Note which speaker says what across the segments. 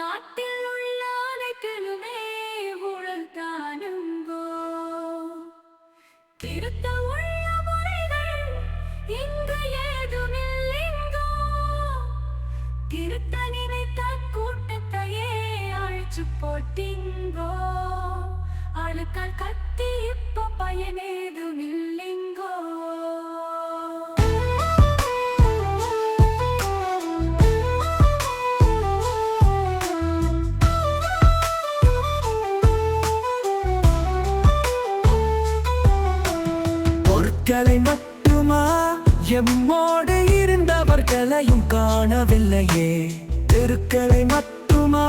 Speaker 1: நாட்டில் உள்ள அனைத்திலுமே ஊழல் தானுங்கோ திருத்த உள்ள முறைகள் இங்கு ஏதுமில்லைங்கோ. திருத்த நினைத்த கூட்டத்தையே அழிச்சு போட்டிங்கோ. அழுக்கால் கத்தி இப்ப பயனேதும்
Speaker 2: தெரியுமா? எம்மோடு இருந்தவர்களையும் காணவில்லையே. தெருக்களை மட்டுமா?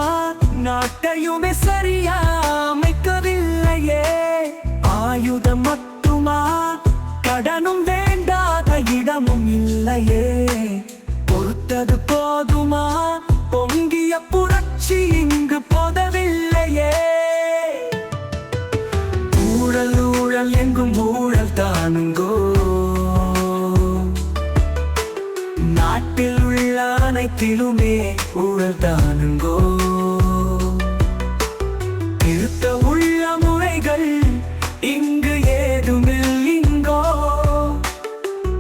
Speaker 2: நாட்டையுமே சரியா அமைக்கவில்லையே. ஆயுதம் மட்டுமா? கடனும் வேண்டாத இடமும் இல்லையே. பொறுத்தது போதுமா? பொங்கிய புரட்சியின் அனைத்திலுமே ஊழல் தானுங்கோ. திருத்த உள்ள முறைகள் இங்கு ஏதுமில்லிங்கோ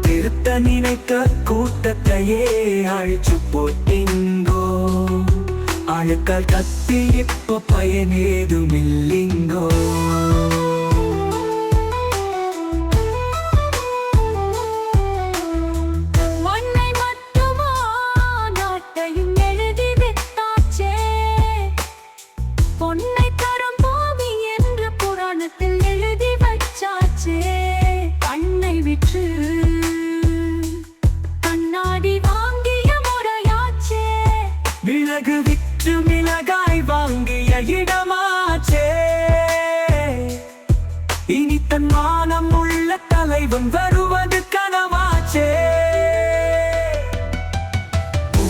Speaker 2: திருத்த நினைத்த கூட்டத்தையே அழிச்சு போட்டிங்கோ. அழுக்கால் கத்தி இப்ப பயன் ஏதுமில்லிங்கோ இடமாச்சே. இனி தன் மானம் உள்ள தலைவன் வருவது கனவாச்சே.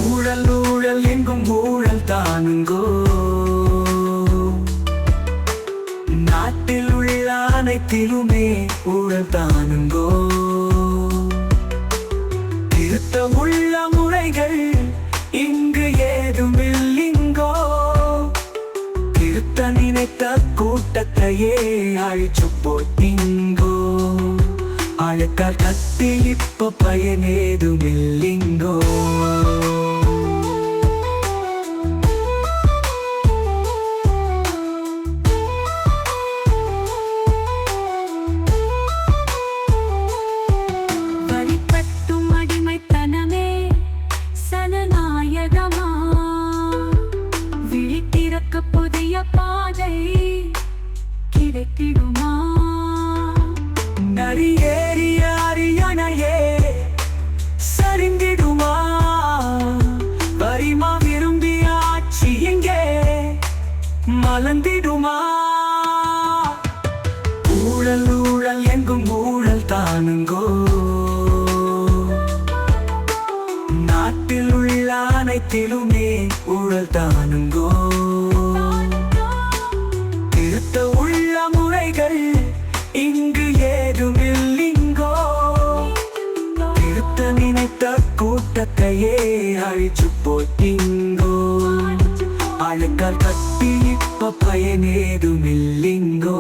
Speaker 2: ஊழல் ஊழல் எங்கும் ஊழல் தானுங்கோ. நாட்டில் உள்ள அனைத்திலுமே ஊழல் தானுங்கோ. திருத்த திருத்த நினைத்த கூட்டத்தையே அழிச்சு போட்டிங்கோ அழுக்கால் கத்தி இப்ப பயனேதுமில்லிங்கோ
Speaker 1: பாதை கிடைத்திடுமா
Speaker 2: நரியேறிய அரியணையே சரிந்திடுமா? பரிமா விரும்பிய ஆட்சி எங்கே? மலர்ந்திடுமா? ஊழல் ஊழல் எங்கும் ஊழல் தானுங்கோ? நாட்டில் உள்ள அனைத்திலுமே ஊழல் தானுங்கோ? நிறுத்த நினைத்த கூட்டத்தையே அழிச்சு போட்டிங்கோ. அழுக்கால் கட்டி இப்ப பயனேதும் இல்லைங்கோ.